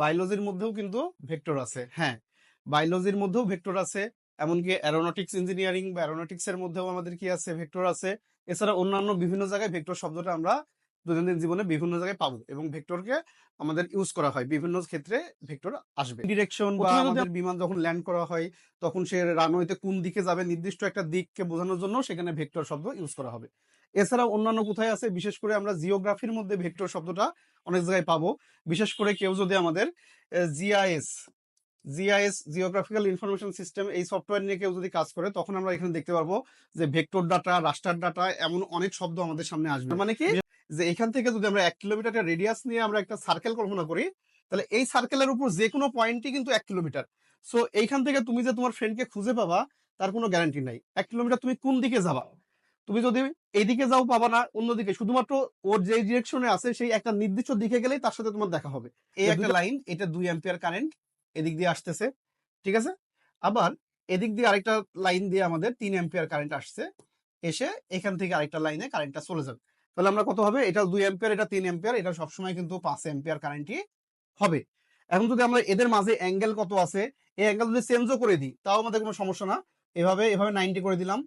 বায়োলজির মধ্যেও কিন্তু ভেক্টর আছে। হ্যাঁ বায়োলজির মধ্যেও ভেক্টর আছে এমনকি অ্যারোনটিক্স ইঞ্জিনিয়ারিং বা অ্যারোনটিক্স এর মধ্যেও আমাদের কি আছে ভেক্টর আছে। এছাড়া অন্যান্য বিভিন্ন জায়গায় ভেক্টর শব্দটা আমরা দৈনন্দিন জীবনে বিভিন্ন জায়গায় পাবো এবং ভেক্টরকে আমাদের ইউজ করা হয়। বিভিন্ন ক্ষেত্রে ভেক্টর আসবে। ডিরেকশন বা আমাদের বিমান যখন ল্যান্ড করা হয় তখন সে রানওয়েতে কোন দিকে যাবে নির্দিষ্ট একটা দিককে বোঝানোর জন্য সেখানে ভেক্টর শব্দ ইউজ করা হবে। এছাড়া অন্যান্য কোথায় আছে বিশেষ করে আমরা জিওগ্রাফির মধ্যে ভেক্টর শব্দটা অনেক জায়গায় পাবো। বিশেষ করে কেউ যদি আমাদের GIS GIS geographical information system এই সফটওয়্যার নিয়ে কেউ যদি কাজ করে, তখন আমরা এখানে দেখতে পারব যে ভেক্টর ডাটা রাস্টার ডাটা এমন অনেক শব্দ আমাদের সামনে আসবে। মানে কি? যে এখান থেকে যদি আমরা এক কিলোমিটার রেডিয়াস নিয়ে আমরা একটা সার্কেল কল্পনা করি, তাহলে এই সার্কেলের উপর যে কোনো পয়েন্টই কিন্তু এক কিলোমিটার সো এইখান থেকে তুমি যে তোমার ফ্রেন্ডকে খুঁজে পাবা, তার কোনো গ্যারান্টি নাই। এক কিলোমিটার তুমি কোন দিকে যাবা? তুমি যদি এইদিকে যাও পাবা না অন্যদিকে। শুধুমাত্র ওর যে ডিরেকশনে আছে সেই একটা নির্দিষ্ট দিকে গেলেই তার সাথে তোমার দেখা হবে। এই এই একটা লাইন এটা দুই অ্যাম্পিয়ার কারেন্ট এদিক দিয়ে আসতেছে ঠিক আছে? আবার এদিক দিয়ে আরেকটা লাইন দিয়ে আমাদের তিন অ্যাম্পিয়ার কারেন্ট আসছে এসে এখান থেকে আরেকটা লাইনে কারেন্টটা চলে যাবে। তাহলে আমরা কত হবে? এটা দুই অ্যাম্পিয়ার এটা তিন অ্যাম্পিয়ার এটা সবসময় কিন্তু পাঁচ অ্যাম্পিয়ার কারেন্টই হবে। এখন যদি আমরা এদের মাঝে অ্যাঙ্গেল কত আছে? এই অ্যাঙ্গেল যদি চেঞ্জও করে দিই তাও আমাদের কোনো সমস্যা না। এভাবে এভাবে নাইনটি করে দিলাম।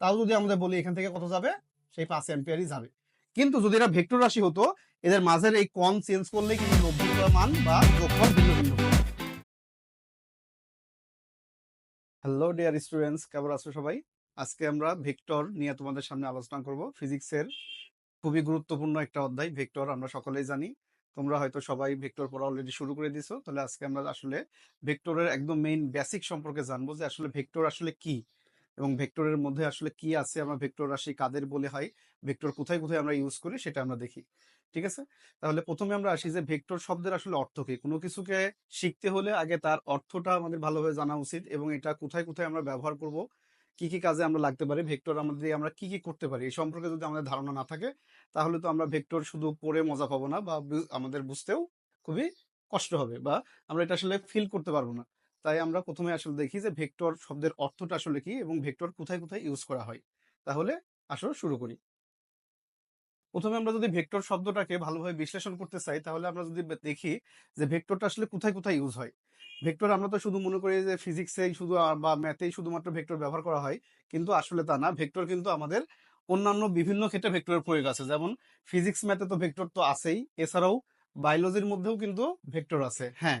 তাও যদি আমাদের বলি এখান থেকে কত যাবে? সেই পাঁচ অ্যাম্পিয়ারই যাবে। কিন্তু যদি এটা ভেক্টর রাশি হতো, এদের মাঝের এই কন চেঞ্জ করলে কিন্তু নব্বই মান বা যোগফল ভিন্ন ভিন্ন হ্যালো ডিয়ার স্টুডেন্টস কেমন আছো সবাই? আজকে আমরা ভেক্টর নিয়ে তোমাদের সামনে আলোচনা করব। ফিজিক্সের খুবই গুরুত্বপূর্ণ একটা অধ্যায়, ভেক্টর, আমরা সকলেই জানি। তোমরা হয়তো সবাই ভেক্টর পড়া অলরেডি শুরু করে দিছো। তাহলে আজকে আমরা আসলে ভেক্টরের একদম মেইন বেসিক সম্পর্কে জানব যে আসলে ভেক্টর আসলে কি? এবং ভেক্টরের মধ্যে আসলে কি আছে আমরা ভেক্টর রাশি কাদের বলে হয়, ভেক্টর কোথায় কোথায় আমরা ইউজ করি সেটা আমরা দেখি, ঠিক আছে? তাহলে প্রথমে আমরা আসি যে ভেক্টর শব্দের আসলে অর্থ কি? কোনো কিছুকে শিখতে হলে আগে তার অর্থটা আমাদের ভালোভাবে জানা উচিত এবং এটা কোথায় কোথায় আমরা ব্যবহার করব, কি কি কাজে আমরা লাগতে পারি, ভেক্টর আমাদের আমরা কি কি করতে পারি, এই সম্পর্কে যদি আমাদের ধারণা না থাকে, তাহলে তো আমরা ভেক্টর শুধু পড়ে মজা পাবো না বা আমাদের বুঝতেও খুবই কষ্ট হবে বা আমরা এটা আসলে ফিল করতে পারব না। তাই আমরা প্রথমে আসলে দেখি যে ভেক্টর শব্দের অর্থটা আসলে কি এবং ভেক্টর কোথায় কোথায় ইউজ করা হয়। তাহলে আসলে শুরু করি। প্রথমে আমরা যদি ভেক্টর শব্দটাকে ভালোভাবে বিশ্লেষণ করতে চাই, তাহলে আমরা যদি দেখি যে ভেক্টরটা আসলে কোথায় কোথায় ইউজ হয়। ভেক্টর আমরা তো শুধু মনে করি যে ফিজিক্সেই শুধু বা ম্যাথেই শুধুমাত্র ভেক্টর ব্যবহার করা হয়, কিন্তু আসলে তা না। ভেক্টর কিন্তু আমাদের অন্যান্য বিভিন্ন ক্ষেত্রে ভেক্টরের প্রয়োগ আছে। যেমন ফিজিক্স, ম্যাথে তো ভেক্টর তো আছেই। এছাড়াও বায়োলজির মধ্যেও কিন্তু ভেক্টর আছে। হ্যাঁ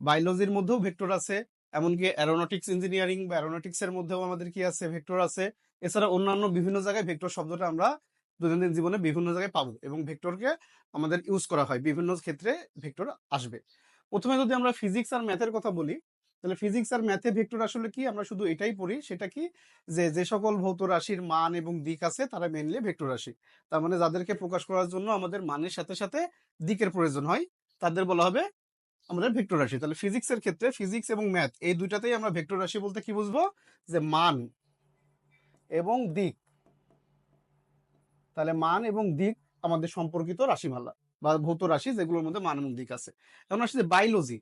বায়োলজির মধ্যেও ভেক্টর আছে, এমনকি অ্যারোনটিক্স ইঞ্জিনিয়ারিং বা অ্যারোনটিক্স এর মধ্যেও আমাদের কি আছে? ভেক্টর আছে। এছাড়া অন্যান্য বিভিন্ন জায়গায় ভেক্টর শব্দটা আমরা দৈনন্দিন জীবনে বিভিন্ন জায়গায় পাবো এবং ভেক্টরকে আমাদের ইউজ করা হয়। বিভিন্ন ক্ষেত্রে ভেক্টর আসবে। প্রথমে যদি আমরা ফিজিক্স আর ম্যাথের কথা বলি, তাহলে ফিজিক্স আর ম্যাথে ভেক্টর আসলে কি? আমরা শুধু এটাই পড়ি, সেটা কি? যে যে সকল ভৌত রাশির মান এবং দিক আছে, তারা মেনলি ভেক্টর রাশি। তার মানে যাদেরকে প্রকাশ করার জন্য আমাদের মানের সাথে সাথে দিকের প্রয়োজন হয়। তাদের বলা হবে আমাদের ভেক্টর রাশি। তাহলে ফিজিক্সের ক্ষেত্রে ফিজিক্স এবং ম্যাথ এই দুইটাতেই আমরা ভেক্টর রাশি বলতে কি বুঝব? যে মান এবং দিক। তাহলে মান এবং দিক আমাদের সম্পর্কিত রাশিমালা বা ভৌত রাশি যেগুলোর মধ্যে মান এবং দিক আছে। এখন আসছে বায়োলজি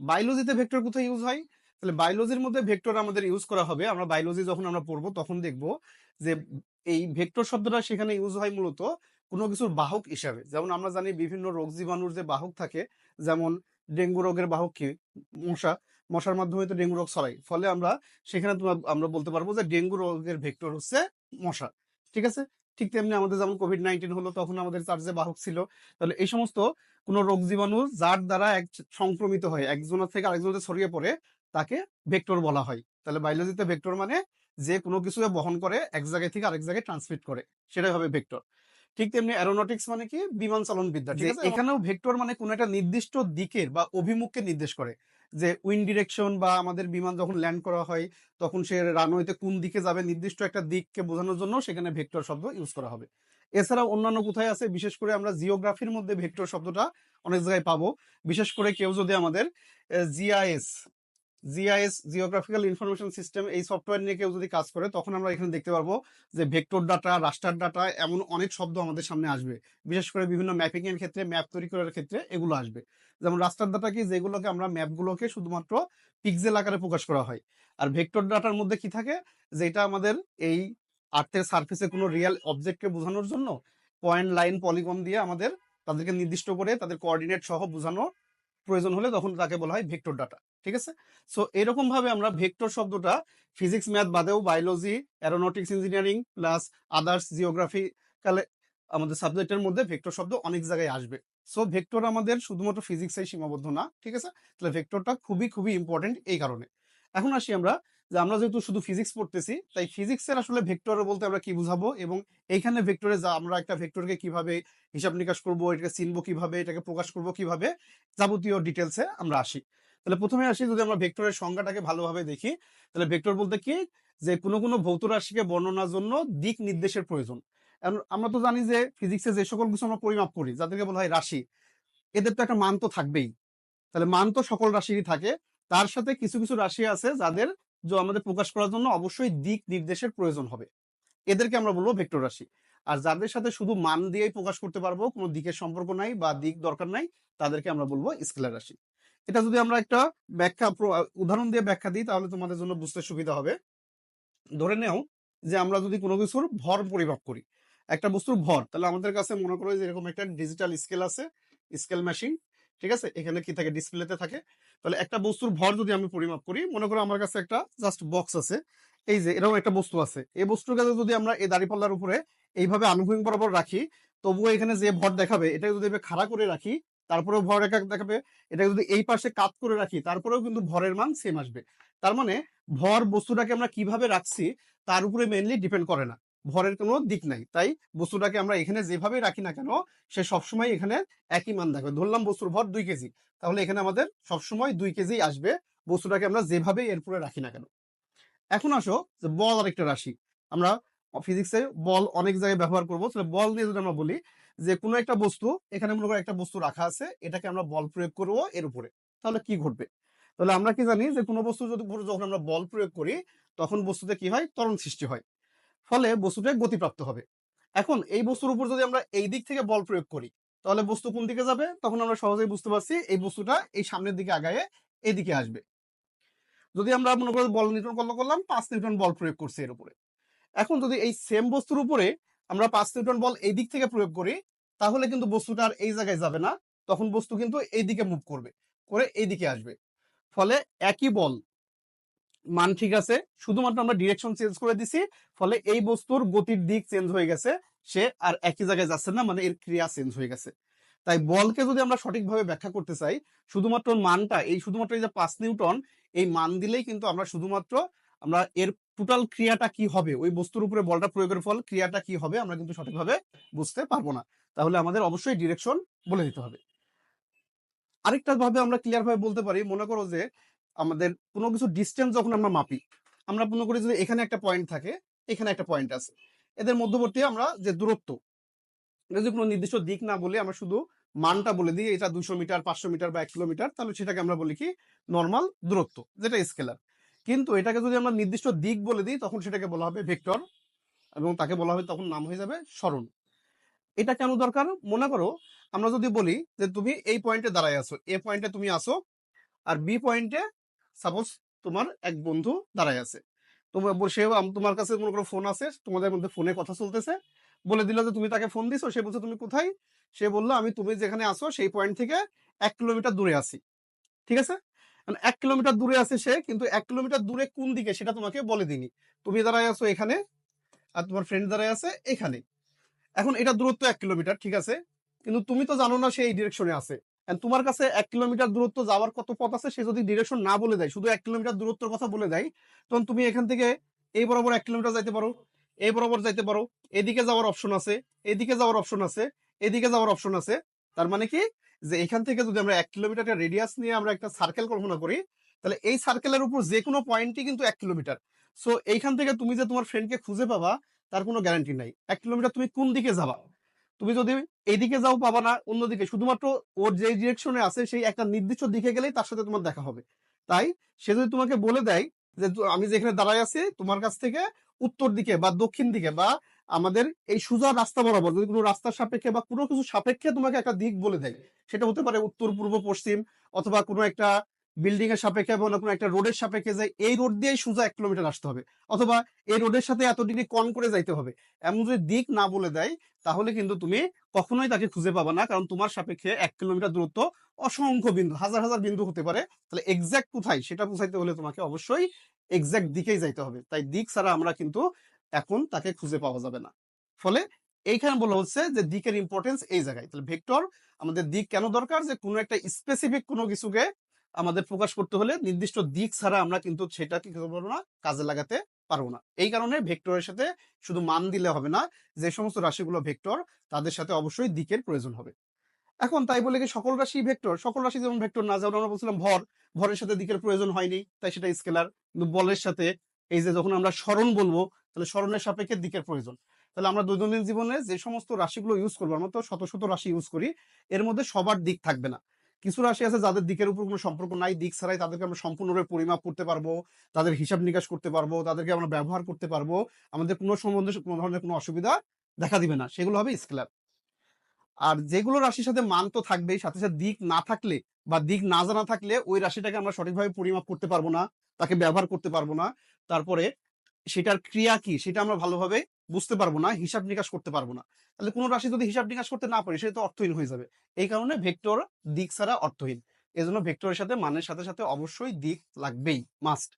বায়োলজিতে ভেক্টর কোথায় ইউজ হয়? তাহলে বায়োলজির মধ্যে ভেক্টর আমাদের ইউজ করা হবে। আমরা বায়োলজি যখন আমরা পড়ব তখন দেখব যে এই ভেক্টর শব্দটা সেখানে ইউজ হয় মূলত কোনো কিছুর বাহক হিসাবে। যেমন আমরা জানি বিভিন্ন রোগ জীবাণুর যে বাহক থাকে, যেমন ডেঙ্গু রোগের বাহক কি? মশা, মশার মাধ্যমে তো ডেঙ্গু রোগ ছড়ায়। ফলে আমরা সেখানে আমরা বলতে পারব যে ডেঙ্গু রোগের ভেক্টর হচ্ছে মশা, ঠিক আছে? ঠিক তেমনি আমাদের যেমন কোভিড নাইন্টিন হলো, তখন আমাদের যে বাহক ছিল, তাহলে এই সমস্ত কোন রোগ জীবাণু যার দ্বারা এক সংক্রমিত হয়, একজনের থেকে আরেকজনের ছড়িয়ে পড়ে, তাকে ভেক্টর বলা হয়। তাহলে বায়োলজিতে ভেক্টর মানে যে কোনো কিছু বহন করে, এক জায়গায় থেকে আরেক জায়গায় ট্রান্সমিট করে, সেটাই হবে ভেক্টর ঠিক তেমনি অ্যারোনটিক্স মানে কি? বিমান চালন বিদ্যা ঠিক আছে? এখানেও ভেক্টর মানে কোন একটা নির্দিষ্ট দিকের বা অভিমুখকে নির্দেশ করে। যে উইন্ড ডিরেকশন বা আমাদের বিমান যখন ল্যান্ড করা হয় তখন সে রানওয়েতে কোন দিকে যাবে নির্দিষ্ট একটা দিককে বোঝানোর জন্য সেখানে ভেক্টর শব্দ ইউজ করা হবে। এছাড়া অন্যান্য কোথায় আছে? বিশেষ করে আমরা জিওগ্রাফির মধ্যে ভেক্টর শব্দটা অনেক জায়গায় পাবো। বিশেষ করে কেউ যদি আমাদের GIS GIS geographical information system এই সফটওয়্যার নিয়ে কেউ যদি কাজ করে, তখন আমরা এখানে দেখতে পারব যে ভেক্টর ডাটা রাস্টার ডাটা এমন অনেক শব্দ আমাদের সামনে আসবে। বিশেষ করে বিভিন্ন ম্যাপিং এর ক্ষেত্রে ম্যাপ তৈরি করার ক্ষেত্রে এগুলো আসবে। যেমন রাস্টার ডাটা কি? যেগুলোকে আমরা ম্যাপগুলোকে শুধুমাত্র পিক্সেল আকারে প্রকাশ করা হয়। আর ভেক্টর ডাটার মধ্যে কি থাকে? যেটা আমাদের এই আর্থের সার্ফেসে কোনো রিয়েল অবজেক্টকে বোঝানোর জন্য পয়েন্ট লাইন পলিগন দিয়ে আমাদের তাদেরকে নির্দিষ্ট করে তাদের কোঅর্ডিনেট সহ বোঝানো প্রয়োজন হলে তখন তাকে বলা হয় ভেক্টর ডাটা ঠিক আছে? সো এরকম ভাবে আমরা ভেক্টর শব্দটা ফিজিক্স ম্যাথ বাদেও biology aeronautics engineering plus others geography কালে আমাদের সাবজেক্টের মধ্যে ভেক্টর শব্দ অনেক জায়গায় আসবে। সো ভেক্টর আমাদের শুধুমাত্র ফিজিক্সেই সীমাবদ্ধ না, ঠিক আছে? তাহলে ভেক্টরটা খুবই খুবই ইম্পর্টেন্ট এই কারণে। এখন আসি আমরা যে আমরা যেহেতু শুধু ফিজিক্স পড়তেছি, তাই ফিজিক্সের আসলে ভেক্টর বলতে আমরা কি বুঝাবো এবং এইখানে ভেক্টরে যা আমরা একটা ভেক্টরকে কীভাবে হিসাব নিকাশ করব, এটাকে চিনবো কীভাবে, এটাকে প্রকাশ করব কীভাবে, যাবতীয় ডিটেলসে আমরা আসি। তাহলে প্রথমে আসি যদি আমরা ভেক্টরের সংজ্ঞাটাকে ভালোভাবে দেখি, তাহলে ভেক্টর বলতে কি? যে কোনো কোনো ভৌত রাশিকে বর্ণনার জন্য দিক নির্দেশের প্রয়োজন। আমরা তো জানি যে ফিজিক্সে যে সকল কিছু আমরা পরিমাপ করি, যাদেরকে বলা হয় রাশি, এদের তো একটা মান তো থাকবেই। তাহলে মান তো সকল রাশিরই থাকে। তার সাথে কিছু কিছু রাশি আছে যাদের যে, আমাদের প্রকাশ করার জন্য অবশ্যই দিক নির্দেশের প্রয়োজন হবে। এদেরকে আমরা বলব ভেক্টর রাশি। আর যাদের সাথে শুধু মান দিয়েই প্রকাশ করতে পারব, কোনো দিকের সম্পর্ক নাই বা দিক দরকার নাই, তাদেরকে আমরা বলব স্কেলার রাশি। এটা যদি আমরা একটা ব্যাখ্যা উদাহরণ দিয়ে ব্যাখ্যা দিই, তাহলে তোমাদের জন্য বুঝতে সুবিধা হবে। ধরে নেও যে আমরা যদি কোনো কিছুর ভর পরিমাপ করি, একটা বস্তুর ভর, তাহলে আমাদের কাছে মনে করো যে এরকম একটা ডিজিটাল স্কেল আছে স্কেল মেশিন ঠিক আছে? এখানে কি থাকে? ডিসপ্লেতে থাকে। তাহলে একটা বস্তুর ভর যদি আমি পরিমাপ করি, মনে করো আমার কাছে একটা জাস্ট বক্স আছে, এই যে এরকম একটা বস্তু আছে। এই বস্তুর কাছে যদি আমরা এই দাড়িপাল্লার উপরে এইভাবে আনুভূমিক বরাবর রাখি, তবুও এখানে যে ভর দেখাবে এটা যদি খাড়া করে রাখি তারপরেও ভর একা দেখাবে এটা যদি এই পাশে কাত করে রাখি, তারপরেও কিন্তু ভরের মান সেম আসবে। তার মানে ভর বস্তুটাকে আমরা কীভাবে রাখছি, তার উপরে মেনলি ডিপেন্ড করে না। ভরের কোনো দিক নাই। তাই বস্তুটাকে আমরা এখানে যেভাবে রাখি না কেন, সে সবসময় এখানে একই মান দেখবে। ধরলাম বস্তুর ভর দুই কেজি, তাহলে এখানে আমাদের সবসময় দুই কেজি আসবে, বস্তুটাকে আমরা যেভাবে এরপরে রাখি না কেন। এখন আসো যে বল আরেকটা রাশি। আমরা ফিজিক্সে বল অনেক জায়গায় ব্যবহার করব বল নিয়ে যদি আমরা বলি যে কোনো একটা বস্তু, এখানে মনে করো একটা বস্তু রাখা আছে, এটাকে আমরা বল প্রয়োগ করব এর উপরে। তাহলে কি ঘটবে? তাহলে আমরা কি জানি যে কোনো বস্তু যদি যখন আমরা বল প্রয়োগ করি, তখন বস্তুতে কি হয়? ত্বরণ সৃষ্টি হয়। ফলে বস্তুটা গতিপ্রাপ্ত হবে। এখন এই বস্তুর উপর যদি আমরা এই দিক থেকে বল প্রয়োগ করি, তাহলে বস্তু কোন দিকে যাবে? তখন আমরা সহজেই বুঝতে পারছি এই বস্তুটা এই সামনের দিকে আগায় এদিকে আসবে। যদি আমরা মনে করি বল নিউটন কল করলাম, পাঁচ নিউটন বল প্রয়োগ করছি এর উপরে। এখন যদি এই সেম বস্তুর উপরে আমরা পাঁচ নিউটন বল এই দিক থেকে প্রয়োগ করি, তাহলে কিন্তু বস্তুটা আর এই জায়গায় যাবে না। তখন বস্তু কিন্তু এই দিকে মুভ করবে, করে এই দিকে আসবে। ফলে একই বল, মান ঠিক আছে, শুধুমাত্র আমরা ডিরেকশন চেঞ্জ করে দিছি, ফলে এই বস্তুর গতির দিক চেঞ্জ হয়ে গেছে, সে আর একই জায়গায় যাচ্ছে না মানে এর ক্রিয়া চেঞ্জ হয়ে গেছে। তাই বলকে যদি আমরা সঠিকভাবে ব্যাখ্যা করতে চাই, শুধুমাত্র মানটা, এই শুধুমাত্র এই যে পাঁচ নিউটন এই মান দিলেই কিন্তু আমরা শুধুমাত্র আমরা এর টোটাল ক্রিয়াটা কি হবে? ওই বস্তুর উপরে বলটা প্রয়োগের ফল ক্রিয়াটা কি হবে? আমরা কিন্তু সঠিকভাবে বুঝতে পারব না। তাহলে আমাদের অবশ্যই ডিরেকশন বলে দিতে হবে। আরেকটা ভাবে আমরা ক্লিয়ার ভাবে বলতে পারি, মনে করো যে আমাদের কোনো কিছু ডিস্টেন্স যখন আমরা মাপি, আমরা মনে করি যে এখানে একটা পয়েন্ট থাকে, এখানে একটা পয়েন্ট আছে। এদের মধ্যবর্তী আমরা যে দূরত্ব যদি কোনো নির্দিষ্ট দিক না বলে, আমরা শুধু মানটা বলে দিই, এটা দুশো মিটার, পাঁচশো মিটার বা এক কিলোমিটার, তাহলে সেটাকে আমরা বলি কি? নর্মাল দূরত্ব, যেটা স্কেলার কিন্তু এটাকে যদি আমরা নির্দিষ্ট দিক বলে দিই, তখন সেটাকে বলা হবে ভেক্টর এবং তাকে বলা হবে তখন নাম হয়ে যাবে সরণ এটা কেন দরকার? মনে করো আমরা যদি বলি যে তুমি এই পয়েন্টে দাঁড়ায় আছো, এ পয়েন্টে তুমি আসো আর বি পয়েন্টে সাপোজ তোমার এক বন্ধু দাঁড়ায় আছে। তোমার আম- তোমার কাছে মনে করো ফোন আছে, তোমাদের মধ্যে ফোনে কথা চলতেছে। বলে দিল যে তুমি তাকে ফোন দিছো, সে বলছে তুমি কোথায়? সে বলল আমি তুমি যেখানে আসো সেই পয়েন্ট থেকে এক কিলোমিটার দূরে আছি। ঠিক আছে? এক কিলোমিটার দূরে আছে সে, কিন্তু এক কিলোমিটার দূরে কোন দিকে সেটা তোমাকে বলে দিনি তুমি দাঁড়ায় আছো এখানে আর তোমার ফ্রেন্ড দাঁড়ায় আছে এখানে। এখন এটা দূরত্ব এক কিলোমিটার, ঠিক আছে? কিন্তু তুমি তো জানো না সে এই ডিরেকশনে আছে। তোমার কাছে এক কিলোমিটার দূরত্ব যাওয়ার কত পথ আছে সে যদি ডিরেকশন না বলে দেয়, শুধু এক কিলোমিটার দূরত্বের কথা বলে দেয়, তখন তুমি এখান থেকে এই বরাবর এক কিলোমিটার যাইতে পারো, এই বরাবর যাইতে পারো, এদিকে যাওয়ার অপশন আছে, এদিকে যাওয়ার অপশন আছে, এদিকে যাওয়ার অপশন আছে। তার মানে কি? যে এখান থেকে যদি আমরা এক কিলোমিটার রেডিয়াস নিয়ে আমরা একটা সার্কেল কল্পনা করি, তাহলে এই সার্কেলের উপর যে কোনো পয়েন্টই কিন্তু এক কিলোমিটার। সো এইখান থেকে তুমি যে তোমার ফ্রেন্ডকে খুঁজে পাবা, তার কোনো গ্যারান্টি নাই। এক কিলোমিটার তুমি কোন দিকে যাবা? তুমি যদি এইদিকে যাও পাবা না, অন্যদিকে। শুধুমাত্র ওর যে ডিরেকশনে আছে, সেই একটা নির্দিষ্ট দিকে গেলেই তার সাথে তোমার দেখা হবে। তাই সে যদি তোমাকে বলে দেয় যে, আমি যেখানে দাঁড়ায় আছি, তোমার কাছ থেকে উত্তর দিকে বা দক্ষিণ দিকে বা আমাদের এই সোজা রাস্তা বরাবর, যদি কোনো রাস্তার সাপেক্ষে বা কোনো কিছু সাপেক্ষে তোমাকে একটা দিক বলে দেয়, সেটা হতে পারে উত্তর, পূর্ব, পশ্চিম অথবা কোনো একটা বিল্ডিং এর সাপেক্ষে এবং কোনো একটা রোডের সাপেক্ষে যাই এই রোড দিয়েই সোজা এক কিলোমিটার আসতে হবে অথবা এই রোডের সাথে এত ডিগ্রি কন করে যাইতে হবে। এমন যদি দিক না বলে দেয়, তাহলে কিন্তু তুমি কখনোই তাকে খুঁজে পাবা না, কারণ তোমার সাপেক্ষে এক কিলোমিটার দূরত্ব অসংখ্য বিন্দু, হাজার হাজার বিন্দু হতে পারে। তাহলে এক্সাক্ট কোথায়, সেটা বোঝাইতে হলে তোমাকে অবশ্যই এক্সাক্ট দিকেই যাইতে হবে। তাই দিক ছাড়া আমরা কিন্তু এখন তাকে খুঁজে পাওয়া যাবে না। ফলে এইখানে বলা হচ্ছে যে দিকের ইম্পর্টেন্স এই জায়গায়। তাহলে ভেক্টর আমাদের দিক কেন দরকার? যে কোনো একটা স্পেসিফিক কোনো কিছুকে আমাদের প্রকাশ করতে হলে নির্দিষ্ট দিক ছাড়া আমরা কিন্তু সেটা কি করব না, কাজে লাগাতে পারব না। এই কারণে ভেক্টরের সাথে শুধু মান দিলে হবে না, যে সমস্ত রাশিগুলো ভেক্টর, তাদের সাথে অবশ্যই দিকের প্রয়োজন হবে। এখন তাই বলে কি সকল রাশি ভেক্টর? সকল রাশি যেমন ভেক্টর না যেমন আমরা বলছিলাম ভর, ভরের সাথে দিকের প্রয়োজন হয়নি, তাই সেটা স্কেলার কিন্তু বলের সাথে এই যে যখন আমরা স্মরণ বলব তাহলে স্মরণের সাপেক্ষে দিকের প্রয়োজন। তাহলে আমরা দৈনন্দিন জীবনে যে সমস্ত রাশিগুলো ইউজ করব, আমরা তো শত শত রাশি ইউজ করি, এর মধ্যে সবার দিক থাকবে না। কিছু রাশি আছে যাদের দিকের উপর কোনো সম্পর্ক নাই, দিক ছাড়াই তাদেরকে আমরা সম্পূর্ণরূপে পরিমাপ করতে পারব, তাদের হিসাব নিকাশ করতে পারব, তাদেরকে আমরা ব্যবহার করতে পারব, আমাদের কোনো সম্বন্ধে কোনো ধরনের কোনো অসুবিধা দেখা দিবে না। সেগুলো হবে স্কেলার আর যেগুলো রাশির সাথে মান তো থাকবেই, সাথে সাথে দিক না থাকলে বা দিক না জানা থাকলে ওই রাশিটাকে আমরা সঠিকভাবে পরিমাপ করতে পারব না, তাকে ব্যবহার করতে পারব না। তারপরে সেটার ক্রিয়া কি? সেটা আমরা ভালোভাবে বুঝতে পারব না, হিসাব নিকাশ করতে পারব না। তাহলে কোনো রাশি যদি হিসাব নিকাশ করতে না পারি, সেটা তো অর্থহীন হয়ে যাবে। এই কারণে ভেক্টর দিক ছাড়া অর্থহীন। এই জন্য ভেক্টরের সাথে মানের সাথে সাথে অবশ্যই দিক লাগবেই মাস্ট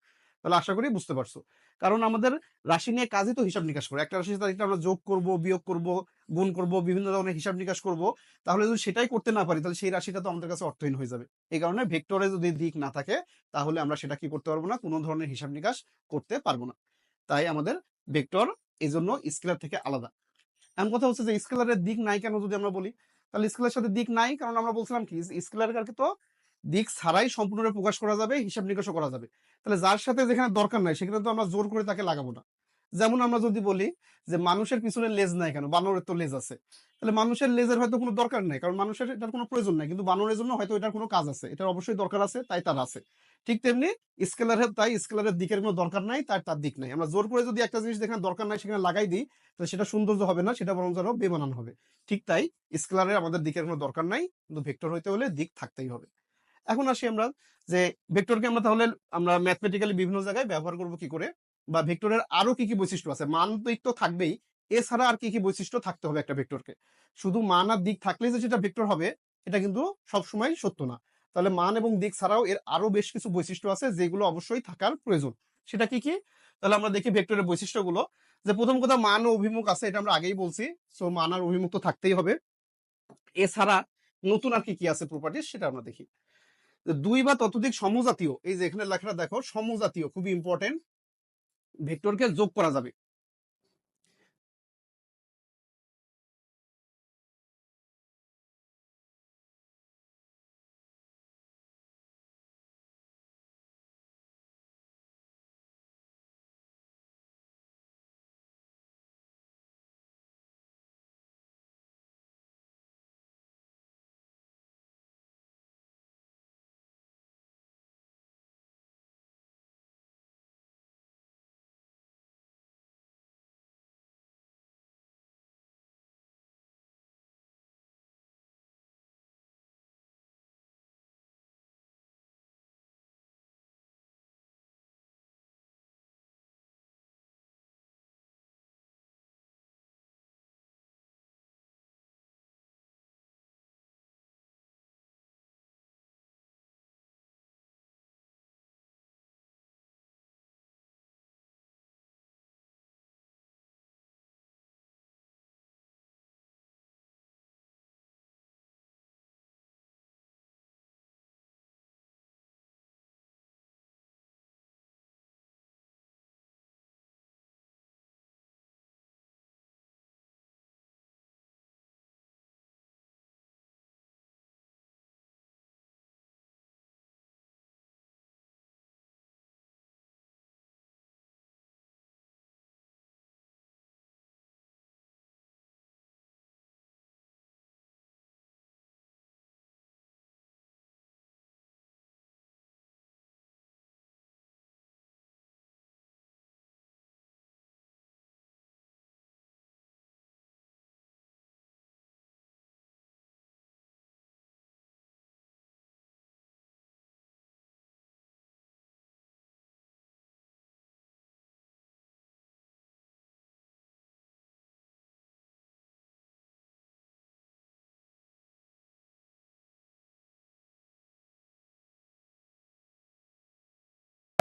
তাহলে আশা করি বুঝতে পারছ। কারণ আমাদের রাশি নিয়ে কাজই তো হিসাব নিকাশ করে। একটা রাশির সাথে আমরা যোগ করব, বিয়োগ করব, গুণ করব, বিভিন্ন ধরনের হিসাব নিকাশ করব। তাহলে যদি সেটাই করতে না পারি, তাহলে সেই রাশিটা তো আমাদের কাছে অর্থহীন হয়ে যাবে। এই কারণে ভেক্টরে যদি দিক না থাকে, তাহলে আমরা সেটা কি করতে পারব না? কোনো ধরনের হিসাব নিকাশ করতে পারব না। তাই আমাদের ভেক্টর এই জন্য স্কেলার থেকে আলাদা। এমন কথা হচ্ছে যে স্কেলারের দিক নাই কেন যদি আমরা বলি? তাহলে স্কেলার সাথে দিক নাই, কারণ আমরা বলছিলাম কি স্কেলারকে তো দিক ছাড়াই সম্পূর্ণরূপে প্রকাশ করা যাবে, হিসাব নিকাশও করা যাবে। তাহলে যার সাথে যেখানে দরকার নাই, সেখানে তো আমরা জোর করে তাকে লাগাবো না। যেমন আমরা যদি বলি যে মানুষের পিছনে লেজ নাই কেন? বানরের তো লেজ আছে। তাহলে মানুষের লেজের হয়তো কোনো দরকার নাই, কারণ মানুষের এটার কোনো প্রয়োজন নাই। কিন্তু বানরের জন্য হয়তো এটার কোনো কাজ আছে, এটার অবশ্যই দরকার আছে, তাই তার আছে। ঠিক তেমনি স্কেলারের, তাই স্কেলারের দিকের কোনো দরকার নাই তার তার দিক নাই। আমরা জোর করে যদি একটা জিনিস যেখানে দরকার নাই সেখানে লাগাই দিই, তাহলে সেটা সৌন্দর্য হবে না, সেটা বরং যেন বেমানান হবে। ঠিক তাই স্কেলারের আমাদের দিকের কোনো দরকার নাই, কিন্তু ভেক্টর হইতে হলে দিক থাকতেই হবে। এখন আসি আমরা যে ভেক্টরকে আমরা তাহলে আমরা ম্যাথমেটিক্যালি বিভিন্ন জায়গায় ব্যবহার করব কি করে? বা ভেক্টরের আরও কি কি বৈশিষ্ট্য আছে? মান দিক তো থাকবেই। এছাড়া আর কি কি বৈশিষ্ট্য থাকতে হবে একটা ভেক্টরকে? শুধু মান আর দিক থাকলেই যে সেটা ভেক্টর হবে, এটা কিন্তু সবসময় সত্য না। তাহলে মান এবং দিক ছাড়াও এর আরও বেশ কিছু বৈশিষ্ট্য আছে যেগুলো অবশ্যই থাকার প্রয়োজন। সেটা কি কি? তাহলে আমরা দেখি ভেক্টরের বৈশিষ্ট্যগুলো। যে প্রথম কথা মান ও অভিমুখ আছে, এটা আমরা আগেই বলছি। সো মান আর অভিমুখ তো থাকতেই হবে। এছাড়া নতুন আর কি কি আছে প্রপার্টিস সেটা আমরা দেখি। দুই বা ততোধিক সমজাতীয়, এই যে এখানে লেখাটা দেখো, সমজাতীয় খুবই ইম্পর্টেন্ট ভেক্টরকে যোগ করা যাবে।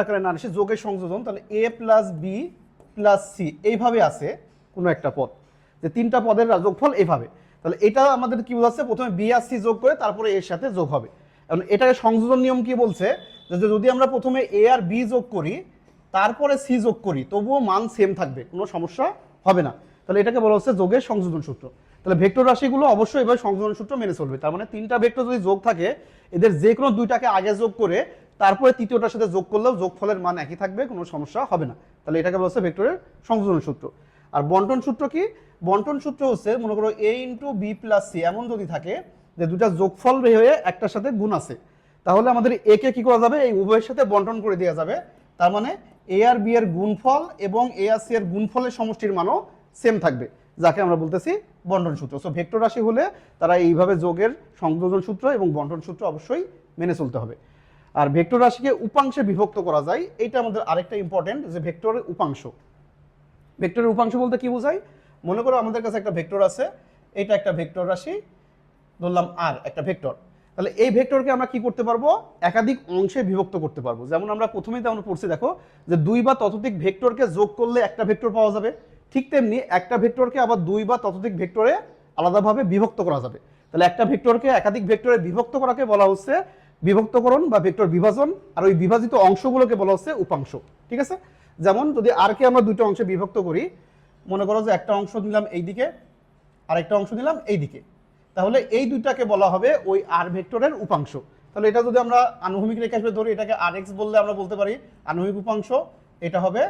আকারে না আসে যোগের সংযোজন, তাহলে A plus B plus C এইভাবে আছে কোনো একটা পদ। যে তিনটা পদের যোগফল এইভাবে। তাহলে এটা আমাদের কি বোঝাচ্ছে? প্রথমে বি আর সি যোগ করে তারপরে এর সাথে যোগ হবে। এখন এটাকে সংযোজন নিয়ম কি বলছে? যে যদি আমরা প্রথমে এ আর বি যোগ করি, তারপরে সি যোগ করি, তবুও মান সেম থাকবে, কোনো সমস্যা হবে না। তাহলে এটাকে বলা হচ্ছে যোগের সংযোজন সূত্র। তাহলে ভেক্টর রাশিগুলো অবশ্যই এবার সংযোজন সূত্র মেনে চলবে। তার মানে তিনটা ভেক্টর যদি যোগ থাকে, এদের যে কোনো দুইটাকে আগে যোগ করে তারপরে তৃতীয়টার সাথে যোগ করলেও যোগফলের মান একই থাকবে, কোনো সমস্যা হবে না। তাহলে এটাকে বলা হচ্ছে ভেক্টরের সংযোজন সূত্র। আর বন্টন সূত্র কি? বন্টন সূত্র হচ্ছে, মনে করো A into B plus C এমন যদি থাকে যে দুটা যোগফল হয়ে একটার সাথে গুণ আছে, তাহলে আমাদের এ কে কি করা যাবে? এই উভয়ের সাথে বন্টন করে দেওয়া যাবে। তার মানে এ আর বি এর গুণফল এবং এ আর সি এর গুণফলের সমষ্টির মানও সেম থাকবে, যাকে আমরা বলতেছি বন্টন সূত্র। সো ভেক্টর রাশি হলে তারা এইভাবে যোগের সংযোজন সূত্র এবং বন্টন সূত্র অবশ্যই মেনে চলতে হবে। আর ভেক্টর রাশিকে উপাংশে বিভক্ত করা যায় এটা আমাদের আরেকটা ইম্পর্টেন্ট যে ভেক্টরের উপাংশ। ভেক্টরের উপাংশ বলতে কি বোঝায়? মনে করো আমাদের কাছে একটা ভেক্টর আছে, এটা একটা ভেক্টর রাশি, ধরলাম আর একটা ভেক্টর। তাহলে এই ভেক্টরকে আমরা কি করতে পারব? একাধিক অংশে বিভক্ত করতে পারব। যেমন আমরা প্রথমেই তেমন পড়ছি, দেখো, যে দুই বা ততোধিক ভেক্টরকে যোগ করলে একটা ভেক্টর পাওয়া যাবে। ঠিক তেমনি একটা ভেক্টরকে আবার দুই বা ততোধিক ভেক্টরে আলাদাভাবে বিভক্ত করা যাবে। তাহলে একটা ভেক্টরকে একাধিক ভেক্টরে বিভক্ত করাকে বলা হচ্ছে বিভক্তকরণ বা ভেক্টর বিভাজন, আর ওই বিভাজিত অংশগুলোকে বলা হচ্ছে উপাংশ, ঠিক আছে? যেমন যদি আর কে আমরা দুটো অংশে বিভক্ত করি, মনে করো যে একটা অংশ নিলাম এই দিকে আর একটা অংশ নিলাম এই দিকে তাহলে এই দুইটাকে বলা হবে ওই আর ভেক্টরের উপাংশ। তাহলে এটা যদি আমরা আনুভূমিক রেখা হিসেবে ধরি, এটাকে আর এক্স বললে আমরা বলতে পারি আনুভূমিক উপাংশ, এটা হবে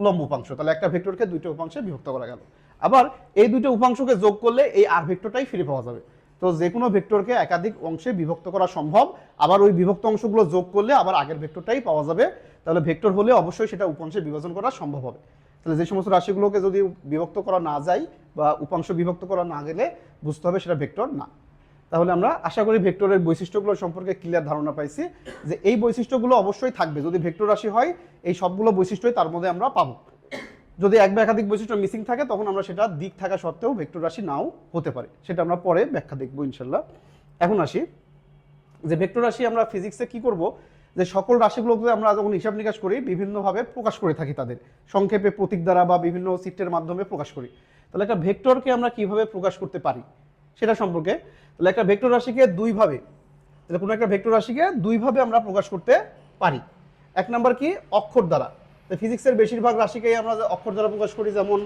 উলম্ব উপাংশ। তাহলে একটা ভেক্টরকে দুইটা উপাংশে বিভক্ত করা গেল। আবার এই দুইটা উপাংশকে যোগ করলে এই আর ভেক্টরটাই ফিরে পাওয়া যাবে। তো যে কোনো ভেক্টরকে একাধিক অংশে বিভক্ত করা সম্ভব। আবার ওই বিভক্ত অংশগুলো যোগ করলে আবার আগের ভেক্টরটাই পাওয়া যাবে। তাহলে ভেক্টর হলে অবশ্যই সেটা উপাংশে বিভাজন করা সম্ভব হবে। তাহলে যে সমস্ত রাশিগুলোকে যদি বিভক্ত করা না যায় বা উপাংশ বিভক্ত করা না গেলে বুঝতে হবে সেটা ভেক্টর না। তাহলে আমরা আশা করি ভেক্টরের বৈশিষ্ট্যগুলো সম্পর্কে ক্লিয়ার ধারণা পাইছি যে এই বৈশিষ্ট্যগুলো অবশ্যই থাকবে। যদি ভেক্টর রাশি হয়, এই সবগুলো বৈশিষ্ট্যই তার মধ্যে আমরা পাবো। যদি এক বা একাধিক বৈশিষ্ট্য মিসিং থাকে, তখন আমরা সেটা দিক থাকা সত্ত্বেও ভেক্টর রাশি নাও হতে পারে। সেটা আমরা পরে ব্যাখ্যা দেখব ইনশাল্লাহ এখন আসি যে ভেক্টর রাশি আমরা ফিজিক্সে কি করব? যে সকল রাশিগুলোকে আমরা যখন হিসাব নিকাশ করি, বিভিন্নভাবে প্রকাশ করে থাকি তাদের। সংক্ষেপে প্রতীক দ্বারা বা বিভিন্ন চিত্রের মাধ্যমে প্রকাশ করি। তাহলে একটা ভেক্টরকে আমরা কীভাবে প্রকাশ করতে পারি? সেটা সম্পর্কে। তাহলে একটা ভেক্টর রাশিকে দুইভাবে, তাহলে কোনো একটা ভেক্টর রাশিকে দুইভাবে আমরা প্রকাশ করতে পারি। এক নাম্বার কি? অক্ষর দ্বারা। তো ফিজিক্সের বেশিরভাগ রাশিকেই আমরা অক্ষর দ্বারা প্রকাশ করি, যেমন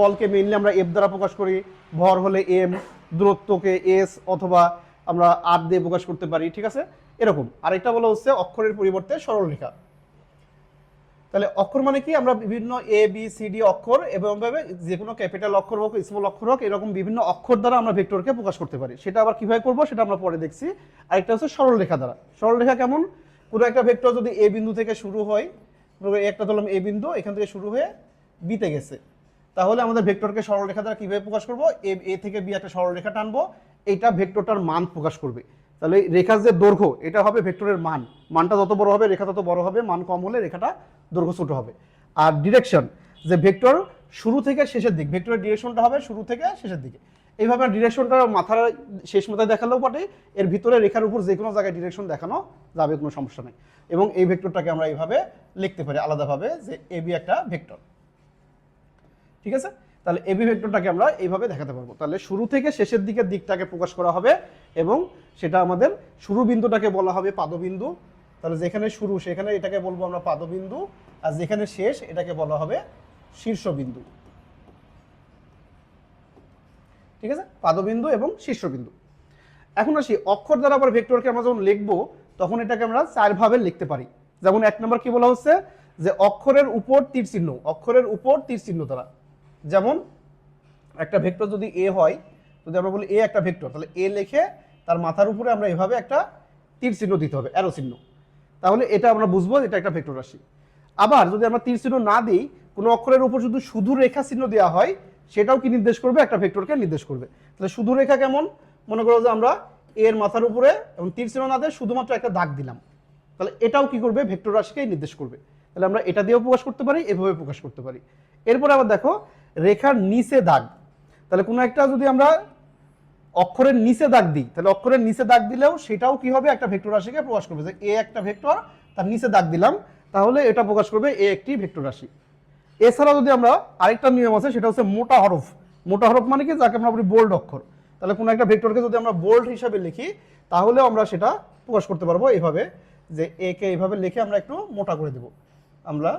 বলকে মেইনলি আমরা এফ দ্বারা প্রকাশ করি, ভর হলে এম দূরত্বকে এস অথবা আমরা আর দিয়ে প্রকাশ করতে পারি, ঠিক আছে? এরকম। আর আরেকটা বলা হচ্ছে অক্ষরের পরিবর্তে সরলরেখা। তাহলে অক্ষর মানে কি? আমরা বিভিন্ন এ বি সি ডি অক্ষর এবং ভাবে যে কোনো ক্যাপিটাল অক্ষর হোক, স্মল অক্ষর হোক, এরকম বিভিন্ন অক্ষর দ্বারা আমরা ভেক্টরকে প্রকাশ করতে পারি। সেটা আবার কীভাবে করব সেটা আমরা পরে দেখছি। আরেকটা হচ্ছে সরলরেখা দ্বারা। সরলরেখা কেমন? কোনো একটা ভেক্টর যদি এ বিন্দু থেকে শুরু হয় একটা ধরলাম এ বিন্দু, এখান থেকে শুরু হয়ে বিতে গেছে। তাহলে আমাদের ভেক্টরকে সরলরেখা দ্বারা কীভাবে প্রকাশ করব? এ এ থেকে বি একটা সরলরেখা টানবো এটা ভেক্টরটার মান প্রকাশ করবে। তাহলে রেখার যে দৈর্ঘ্য, এটা হবে ভেক্টরের মান। মানটা যত বড় হবে, রেখা তত বড় হবে, মান কম হলে রেখাটা দৈর্ঘ্য ছোট হবে। আর ডিরেকশন যে ভেক্টর শুরু থেকে শেষের দিক, ভেক্টরের ডিরেকশনটা হবে শুরু থেকে শেষের দিকে। এইভাবে ডিরেকশনটা মাথার শেষ মাথায় দেখালেও পারে এর ভিতরে রেখার উপর যে কোনো জায়গায় ডিরেকশন দেখানো যাবে, কোনো সমস্যা নেই। এবং এই ভেক্টরটাকে আমরা এইভাবে লিখতে পারি আলাদাভাবে যে এবি একটা ভেক্টর। ঠিক আছে? তাহলে এবি ভেক্টরটাকে আমরা এইভাবে দেখাতে পারব। তাহলে শুরু থেকে শেষের দিকের দিকটাকে প্রকাশ করা হবে এবং সেটা আমাদের শুরু বিন্দুটাকে বলা হবে পাদবিন্দু। তাহলে যেখানে শুরু, সেখানে এটাকে বলব আমরা পাদবিন্দু। আর যেখানে শেষ, এটাকে বলা হবে শীর্ষবিন্দু। ঠিক আছে? পাদবিন্দু এবং শীর্ষবিন্দু। এখন আসি, অক্ষর দ্বারা আবার ভেক্টরকে আমরা যখন লিখব তখন এটাকে আমরা চারভাবে লিখতে পারি। যেমন এক নম্বর কি বলা হচ্ছে? যে অক্ষরের উপর তীর চিহ্ন, অক্ষরের উপর তীর চিহ্ন দ্বারা। যেমন একটা ভেক্টর যদি এ হয়, যদি আমরা বলি এ একটা ভেক্টর, তাহলে এ লিখে তার মাথার উপরে আমরা এভাবে একটা তীর চিহ্ন দিতে হবে, অ্যারো চিহ্ন। তাহলে এটা আমরা বুঝব এটা একটা ভেক্টর রাশি। আবার যদি আমরা তীর চিহ্ন না দিই, কোনো অক্ষরের উপর যদি শুধু রেখা চিহ্ন দেওয়া হয়, সেটাও কি নির্দেশ করবে? একটা ভেক্টরকে নির্দেশ করবে। তাহলে শুধু রেখা কেমন? মনে করো যে আমরা এর মাথার উপরে এবং তীর চিহ্ন না শুধুমাত্র একটা দাগ দিলাম। তাহলে এটাও কি করবে? ভেক্টর রাশিকেই নির্দেশ করবে। তাহলে আমরা এটা দিয়েও প্রকাশ করতে পারি, এভাবে প্রকাশ করতে পারি। এরপরে আবার দেখো, রেখার নিচে দাগ। তাহলে কোনো একটা যদি আমরা অক্ষরের নিচে দাগ দিই, তাহলে অক্ষরের নিচে দাগ দিলেও সেটাও কি হবে? একটা ভেক্টর রাশিকে প্রকাশ করবে যে এ একটা ভেক্টর, তার নিচে দাগ দিলাম। তাহলে এটা প্রকাশ করবে এ একটি ভেক্টর রাশি। এছাড়া যদি আমরা আরেকটা নিয়ম আছে, সেটা হচ্ছে মোটা হরফ। মোটা হরফ মানে কি? যাকে আমরা বলি বোল্ড অক্ষর। তাহলে কোনো একটা ভেক্টরকে যদি আমরা বোল্ড হিসাবে লিখি তাহলে আমরা সেটা প্রকাশ করতে পারব এইভাবে, যে এ কে এইভাবে লিখে আমরা একটু মোটা করে দেব। আমরা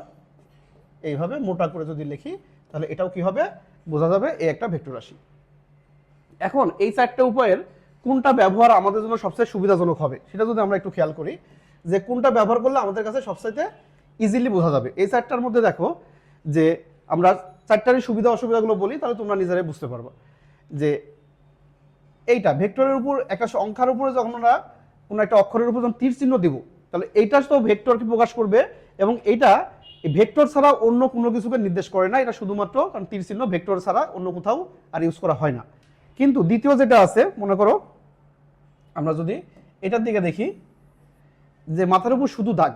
এইভাবে মোটা করে যদি লিখি, তাহলে এটাও কি হবে? বোঝা যাবে এ একটা ভেক্টর রাশি। এখন এই চারটে উপায়ের কোনটা ব্যবহার আমাদের জন্য সবচেয়ে সুবিধাজনক হবে, সেটা যদি আমরা একটু খেয়াল করি, যে কোনটা ব্যবহার করলে আমাদের কাছে সবচাইতে ইজিলি বোঝা যাবে। এই চারটার মধ্যে দেখো, যে আমরা চারটারই সুবিধা অসুবিধাগুলো বলি, তাহলে তোমরা নিজেরাই বুঝতে পারবে। যে এইটা, ভেক্টরের উপর, একটা সংখ্যার উপরে যখন আমরা কোনো একটা অক্ষরের উপর যখন তীর চিহ্ন দিব, তাহলে এইটা তো ভেক্টরকে প্রকাশ করবে? এবং এইটা ভেক্টর ছাড়া অন্য কোনো কিছুকে নির্দেশ করে না, এটা শুধুমাত্র কারণ তীর চিহ্ন ভেক্টর ছাড়া অন্য কোথাও আর ইউজ করা হয় না। কিন্তু দ্বিতীয় যেটা আছে, মনে করো, আমরা যদি এটার দিকে দেখি, যে মাথার উপর শুধু দাগ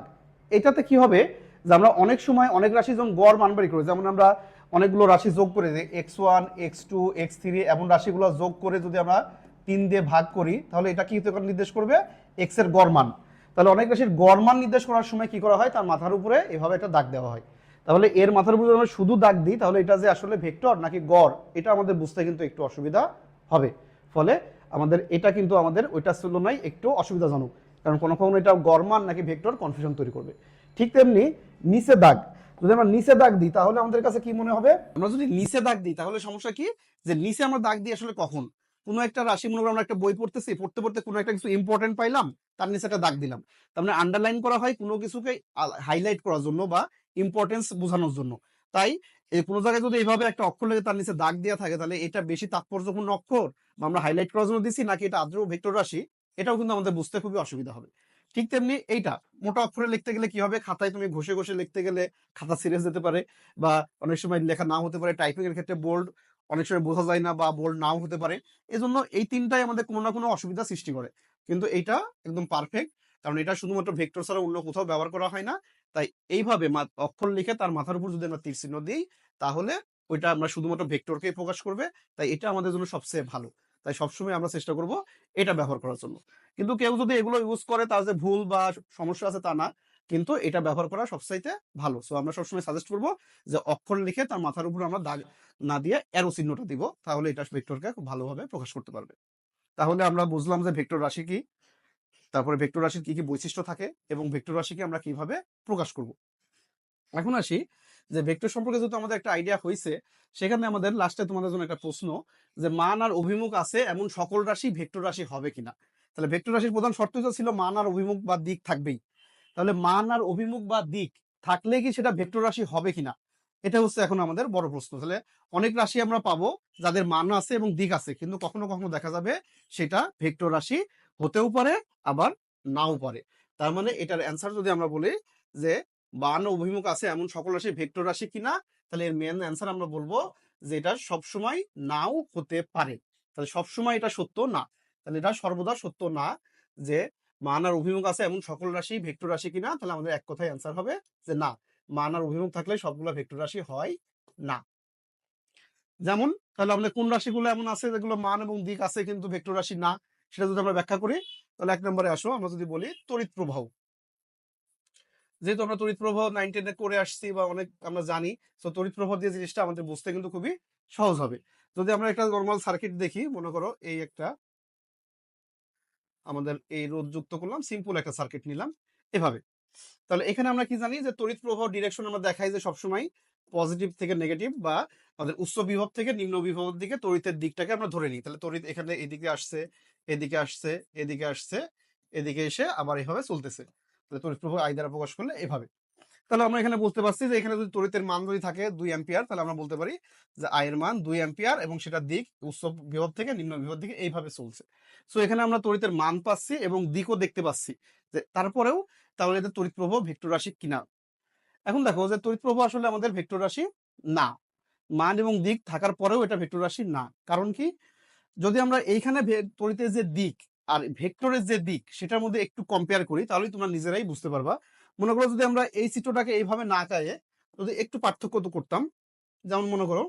এটাতে কি হবে? যে আমরা অনেক সময় অনেক রাশি যখন গড় মান বের করি, যেমন আমরা অনেকগুলো রাশি যোগ করে যে x one x two x three এমন রাশিগুলো যোগ করে যদি আমরা তিন দিয়ে ভাগ করি, তাহলে এটা কি নির্দেশ করবে? এক্সের গড় মান। তাহলে অনেক রাশির গড় মান নির্দেশ করার সময় কি করা হয়? তার মাথার উপরে এভাবে একটা দাগ দেওয়া হয়। তাহলে এর মাথার উপরে আমরা শুধু দাগ দিই, তাহলে এটা যে আসলে ভেক্টর নাকি গড়, এটা আমাদের বুঝতে কিন্তু একটু অসুবিধা হবে। ফলে আমাদের এটা কিন্তু আমাদের ওইটার তুলনায় একটু অসুবিধাজনক। কারণ কোনো কখনো এটা গরমান নাকি ভেক্টর কনফিউশন তৈরি করবে। ঠিক তেমনি নিচে দাগ। যদি আমরা নিচে দাগ দিই, তাহলে আমাদের কাছে কি মনে হবে? আমরা যদি নিচে দাগ দিই, তাহলে সমস্যা কি? যে নিচে আমরা দাগ দিই আসলে কখন? কোনো একটা রাশি, মনে করো আমরা একটা বই পড়তেছি, পড়তে পড়তে কোনো একটা কিছু ইম্পর্টেন্ট পাইলাম, তার নিচে একটা দাগ দিলাম। তার মানে আন্ডারলাইন করা হয় কোনো কিছুকে হাইলাইট করার জন্য বা ইম্পর্টেন্স বোঝানোর জন্য। তাই কোনো জায়গায় যদি এইভাবে একটা অক্ষর লেগে তার নিচে দাগ দেওয়া থাকে, তাহলে এটা বেশি তাৎপর্যপূর্ণ অক্ষর বা আমরা হাইলাইট করার জন্য দিছি, নাকি এটা আদ্র ভেক্টর রাশি, এটাও কিন্তু আমাদের বুঝতে খুবই অসুবিধা হবে। ঠিক তেমনি এইটা, মোটা অক্ষরে লিখতে গেলে কি হবে? খাতায় তুমি ঘষে ঘষে লিখতে গেলে খাতা সিরিয়াস যেতে পারে বা অনেক সময় লেখা না হতে পারে টাইপিং এর ক্ষেত্রে বোল্ড অনেক সময় বোঝা যায় না বা বোল্ড নাও হতে পারে। এজন্য এই তিনটাই আমাদের কোনো না কোনো অসুবিধা সৃষ্টি করে। কিন্তু এইটা একদম পারফেক্ট কারণ এটা শুধুমাত্র ভেক্টর ছাড়া অন্য কোথাও ব্যবহার করা হয় না। তাই এইভাবে অক্ষর লিখে তার মাথার উপর যদি আমরা তীর চিহ্ন দিই, তাহলে ওইটা আমরা শুধুমাত্র ভেক্টরকেই প্রকাশ করবে। তাই এটা আমাদের জন্য সবচেয়ে ভালো। তাই সবসময় আমরা চেষ্টা করব এটা ব্যবহার করার জন্য। কিন্তু কেউ যদি এগুলো ইউজ করে তার যে ভুল বা সমস্যা আছে তা না কিন্তু এটা ব্যবহার করা সবচাইতে ভালো। সো আমরা সবসময় সাজেস্ট করব যে অক্ষর লিখে তার মাথার উপর আমরা দাগ না দিয়ে অ্যারো চিহ্নটা দিব, তাহলে এটা ভেক্টরকে খুব ভালোভাবে প্রকাশ করতে পারবে। তাহলে আমরা বুঝলাম যে ভেক্টর রাশি কি, তারপরে ভেক্টর রাশির কি কি বৈশিষ্ট্য থাকে এবং ভেক্টর রাশিকে আমরা কীভাবে প্রকাশ করব। এখন আসি যে ভেক্টর সম্পর্কে যেহেতু আমাদের একটা আইডিয়া হয়েছে সেখানে আমাদের লাস্টে তোমাদের জন্য একটা প্রশ্ন যে মান আর অভিমুখ আছে এমন সকল রাশি ভেক্টর রাশি হবে কিনা? তাহলে ভেক্টর রাশির প্রধান শর্ত ছিল মান আর অভিমুখ বা দিক থাকবেই। তাহলে মান আর অভিমুখ বা দিক থাকলে কি সেটা ভেক্টর রাশি হবে কিনা? এটা হচ্ছে এখন আমাদের বড় প্রশ্ন। তাহলে অনেক রাশি আমরা পাবো যাদের মান আছে এবং দিক আছে, কিন্তু কখনো কখনো দেখা যাবে সেটা ভেক্টর রাশি হতেও পারে, আবার নাও পারে। তার মানে এটার অ্যান্সার যদি আমরা বলি যে মান অভিমুখ আছে এমন সকল রাশি ভেক্টর রাশি কিনা, তাহলে এর মেন অ্যান্সার আমরা বলব যে এটা সবসময় নাও হতে পারে। তাহলে সবসময় এটা সত্য না। তাহলে এটা সর্বদা সত্য না যে মান আর অভিমুখ আছে এমন সকল রাশি ভেক্টর রাশি কিনা, তাহলে আমাদের এক কথায় অ্যান্সার হবে যে না, মান আর অভিমুখ থাকলে সবগুলো ভেক্টর রাশি হয় না। যেমন, তাহলে আমাদের কোন রাশিগুলো এমন আছে যেগুলো মান এবং দিক আছে কিন্তু ভেক্টর রাশি না, সেটা যদি আমরা ব্যাখ্যা করি, তাহলে এক নম্বরে আসো, আমরা যদি বলি তড়িৎ প্রবাহ। যেহেতু আমরা তড়িৎ প্রবাহ নাইন টেনে করে আসছি বা অনেক আমরা জানি তো তড়িৎ প্রবাহ দিয়ে জিনিসটা আমাদের বুঝতে কিন্তু খুবই সহজ হবে। যদি আমরা একটা নর্মাল সার্কিট দেখি, মনে করো এই একটা আমাদের এই রোধ যুক্ত করলাম সিম্পল একটা সার্কিট নিলাম, এভাবে। তাহলে এখানে আমরা কি জানি যে তড়িৎ প্রবাহ ডিরেকশন আমরা দেখাই যে সবসময় পজিটিভ থেকে নেগেটিভ বা আমাদের উচ্চ বিভব থেকে নিম্ন বিভবের দিকে তড়িতের দিকটাকে আমরা ধরে নিই। তাহলে তড়িৎ এখানে এদিকে আসছে এদিকে আসছে এদিকে আসছে, এদিকে এসে আবার এভাবে চলতেছে। তাহলে তড়িৎ প্রবাহ আই দ্বারা প্রকাশ করলে এভাবে। তাহলে আমরা এখানে বলতে পারছি যে এখানে যদি তড়িতের মান যদি থাকে দুই অ্যাম্পিয়ার তাহলে আমরা বলতে পারি যে আয়ের মান দুই অ্যাম্পিয়ার এবং সেটার দিক উচ্চ বিভব থেকে, নিম্ন বিভব দিকে এইভাবে চলছে। সো এখানে আমরা তড়িতের মান পাচ্ছি এবং দিকও দেখতে পাচ্ছি যে তারপরেও তাহলে এটা তড়িৎ প্রবাহ ভেক্টর রাশি কিনা। এখন দেখো যে তড়িৎ প্রবাহ আসলে আমাদের ভেক্টর রাশি না। মান এবং দিক থাকার পরেও এটা ভেক্টর রাশি না। কারণ কি? যদি আমরা এইখানে তড়িতের যে দিক আর ভেক্টরের যে দিক সেটার মধ্যে একটু কম্পেয়ার করি, তাহলেই তোমরা নিজেরাই বুঝতে পারবা মনে করো যদি আমরা এই চিত্রটাকে এইভাবে না কায়ে যদি একটু পার্থক্য তো করতাম, যেমন মনে করো,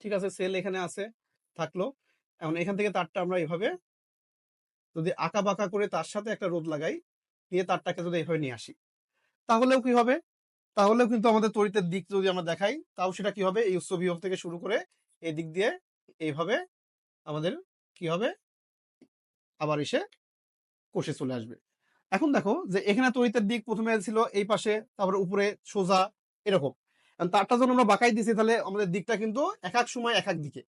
ঠিক আছে সেল এখানে আছে, থাকল, এখন এখান থেকে তারটা আমরা এইভাবে যদি আঁকা বাঁকা করে তার সাথে একটা রোদ লাগাই, দিয়ে তারটাকে যদি এইভাবে নিয়ে আসি, তাহলেও কি হবে? তাহলেও কিন্তু আমাদের তড়িতের দিক যদি আমরা দেখাই, তাও সেটা কি হবে? এই উৎস বিভব থেকে শুরু করে এই দিক দিয়ে এইভাবে আমাদের কি হবে? আবার এসে কষে চলে আসবে। এখন দেখো যে এখানে তড়িতের দিক প্রথমে ছিল এই পাশে, তারপরে উপরে সোজা এরকম। তারটা যখন আমরা বাঁকাই দিছি তাহলে আমাদের দিকটা কিন্তু এক এক সময় এক এক দিকে।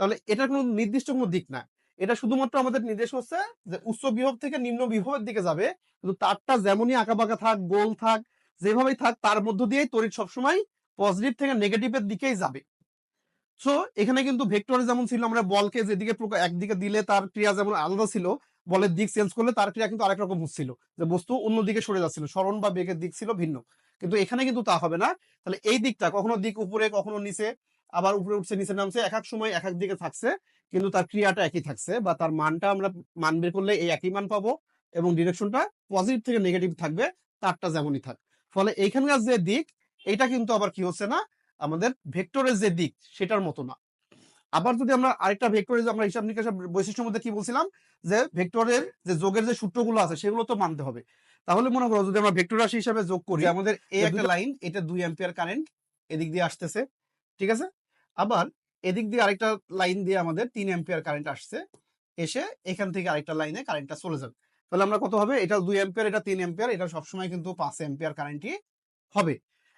তাহলে এটা কোনো নির্দিষ্ট কোনো দিক না। এটা শুধুমাত্র আমাদের নির্দেশ হচ্ছে যে উচ্চ বিভব থেকে নিম্ন বিভবের দিকে যাবে। কিন্তু তারটা যেমনই আঁকা বাঁকা থাক, গোল থাক, যেভাবেই থাক, তার মধ্য দিয়েই তড়িৎ সবসময় পজিটিভ থেকে নেগেটিভের দিকেই যাবে। সো এখানে কিন্তু ভেক্টরে যেমন ছিল, আমরা বলকে যেদিকে একদিকে দিলে তার ক্রিয়া যেমন আলাদা ছিল বলের দিক চেঞ্জ করলে তার ক্রিয়া কিন্তু আরেক রকম হচ্ছিল। যে বস্তু অন্যদিকে সরে যাচ্ছিল, স্মরণ বা বেগের দিক ছিল ভিন্ন। কিন্তু এখানে কিন্তু তা হবে না। তাহলে এই দিকটা কখনো দিক উপরে, কখনো নিচে, আবার উপরে উঠছে, নিচে নামছে, এক এক সময় এক এক দিকে থাকছে, কিন্তু তার ক্রিয়াটা একই থাকছে বা তার মানটা আমরা মান বের করলে এই একই মান পাবো এবং ডিরেকশনটা পজিটিভ থেকে নেগেটিভ থাকবে, তারটা যেমনই থাক। ফলে এইখানকার যে দিক এটা কিন্তু আবার কি হচ্ছে না? আমাদের ভেক্টরের যে দিক, সেটার মতো না। আবার যদি আমরা আরেকটা ভেক্টরের যে আমরা হিসাব নিকাশের বৈশিষ্ট্যের মধ্যে কি বলছিলাম? যে ভেক্টরের যে যোগের যে সূত্রগুলো আছে সেগুলো তো মানতে হবে। তাহলে মনে করো যদি আমরা ভেক্টর রাশি হিসাবে যোগ করি আমাদের এই একটা লাইন এটা দুই অ্যাম্পিয়ার কারেন্ট এদিক দিয়ে আসতেছে ঠিক আছে? আবার এদিক দিয়ে আরেকটা লাইন দিয়ে আমাদের তিন অ্যাম্পিয়ার কারেন্ট আসছে এসে এখান থেকে আরেকটা লাইনে কারেন্টটা চলে যাবে। তাহলে আমরা কত হবে? এটা দুই অ্যাম্পিয়ার এটা তিন অ্যাম্পিয়ার এটা সবসময় কিন্তু পাঁচ অ্যাম্পিয়ার কারেন্টই হবে।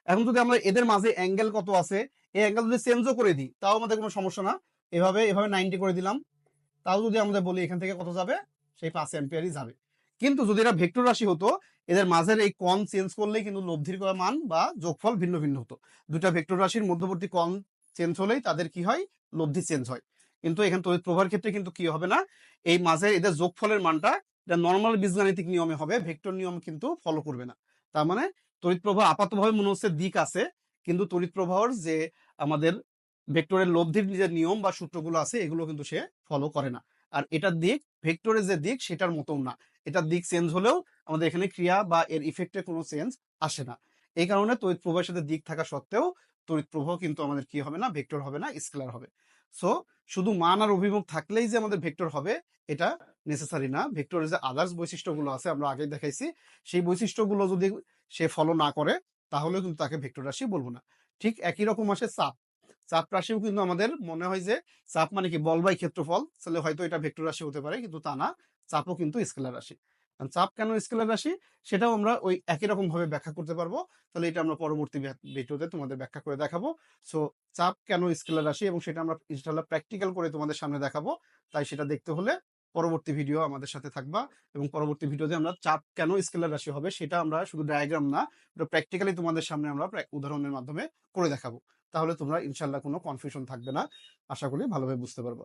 এখন যদি আমরা এদের মাঝে অ্যাঙ্গেল কত আছে, এই অ্যাঙ্গেল যদি চেঞ্জও করে দিই, তাও আমাদের কোনো সমস্যা না। এভাবে এভাবে নাইনটি করে দিলাম। তাও যদি আমরা বলি এখান থেকে কত যাবে, সেই পাঁচ অ্যাম্পিয়ারই যাবে। কিন্তু যদি এটা ভেক্টর রাশি হতো, এদের মাঝের এই কণ চেঞ্জ করলেই কিন্তু লব্ধির মান বা যোগফল ভিন্ন ভিন্ন হতো। দুটা ভেক্টর রাশির মধ্যবর্তী কন চেঞ্জ হলেই তাদের কি হয়? লব্ধি চেঞ্জ হয়। কিন্তু এখানে তড়িৎ প্রবাহের ক্ষেত্রে কিন্তু কি হবে না? এই মাঝে এদের যোগফলের মানটা, এটা নর্মাল বীজগাণিতিক নিয়মে হবে, ভেক্টর নিয়ম কিন্তু ফলো করবে না। তার মানে তড়িৎ প্রবাহ আপাতভাবে মনে হচ্ছে দিক আছে, কিন্তু তড়িৎ প্রবাহর যে আমাদের ভেক্টরের লব্ধির যে নিয়ম বা সূত্রগুলো আছে, এগুলো কিন্তু সে ফলো করে না। আর এটার দিক, ভেক্টরের যে দিক, সেটার মতো না। এটার দিক চেঞ্জ হলেও আমাদের এখানে ক্রিয়া বা এর ইফেক্টে কোনো চেঞ্জ আসে না। এই কারণে তড়িৎ প্রবাহের সাথে দিক থাকা সত্ত্বেও তড়িৎ প্রবাহ কিন্তু আমাদের কি হবে না, ভেক্টর হবে না স্কেলার হবে। সো শুধু মান আর অভিমুখ থাকলেই যে আমাদের ভেক্টর হবে, এটা নেসেসারি না। ভেক্টরের যে আদার্স বৈশিষ্ট্যগুলো আছে, আমরা আগে দেখাইছি। সেই বৈশিষ্ট্যগুলো যদি সে ফলো না করে, তাহলেও কিন্তু তাকে ভেক্টর রাশি বলব না। ঠিক একই রকম আসে চাপ। চাপ রাশিও কিন্তু আমাদের মনে হয় যে, চাপ মানে কি? বল বাই ক্ষেত্রফল। তাহলে হয়তো এটা ভেক্টর রাশি হতে পারে, কিন্তু তা না। চাপও কিন্তু স্কেলার রাশি। কারণ চাপ কেন স্কেলার রাশি? সেটাও আমরা ওই একই রকম ভাবে ব্যাখ্যা করতে পারব। তাহলে এটা আমরা পরবর্তী ভিডিওতে তোমাদের ব্যাখ্যা করে দেখাবো। সো চাপ কেন স্কেলার রাশি? এবং সেটা আমরা ইনশাল্লাহ প্র্যাকটিক্যাল করে তোমাদের সামনে দেখাবো। তাই সেটা দেখতে হলে পরবর্তী ভিডিও আমাদের সাথে থাকবা এবং পরবর্তী ভিডিওতে আমরা চাপ কেন স্কেলার রাশি হবে সেটা আমরা শুধু ডায়াগ্রাম না প্র্যাকটিক্যালি তোমাদের সামনে আমরা উদাহরণের মাধ্যমে করে দেখাবো। তাহলে তোমরা ইনশাল্লাহ কোনো কনফিউশন থাকবে না। আশা করি ভালোভাবে বুঝতে পারব।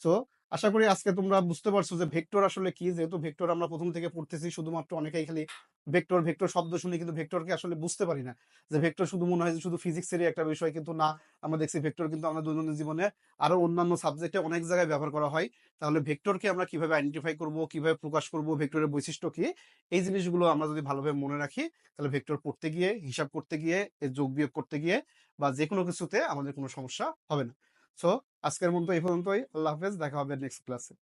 সো আশা করি আজকে তোমরা বুঝতে পারছ যে ভেক্টর আসলে কি। যেহেতু ভেক্টর আমরা প্রথম থেকে পড়তেছি, শুধুমাত্র অনেকেই খালি ভেক্টর ভেক্টর শব্দ শুনে, কিন্তু ভেক্টরকে আসলে বুঝতে পারি না। যে ভেক্টর শুধু মনে হয় যে শুধু ফিজিক্সেরই একটা বিষয়, কিন্তু না, আমরা দেখছি ভেক্টর কিন্তু আমরা দৈনন্দিন জীবনে আরও অন্যান্য সাবজেক্টে অনেক জায়গায় ব্যবহার করা হয়। তাহলে ভেক্টরকে আমরা কীভাবে আইডেন্টিফাই করব, কীভাবে প্রকাশ করব, ভেক্টরের বৈশিষ্ট্য কি, এই জিনিসগুলো আমরা যদি ভালোভাবে মনে রাখি, তাহলে ভেক্টর পড়তে গিয়ে, হিসাব করতে গিয়ে যোগ বিয়োগ করতে গিয়ে বা যে কোনো কিছুতে আমাদের কোনো সমস্যা হবে না। সো আজকের মতো এই পর্যন্তই। আল্লাহ হাফেজ দেখা হবে নেক্সট ক্লাসে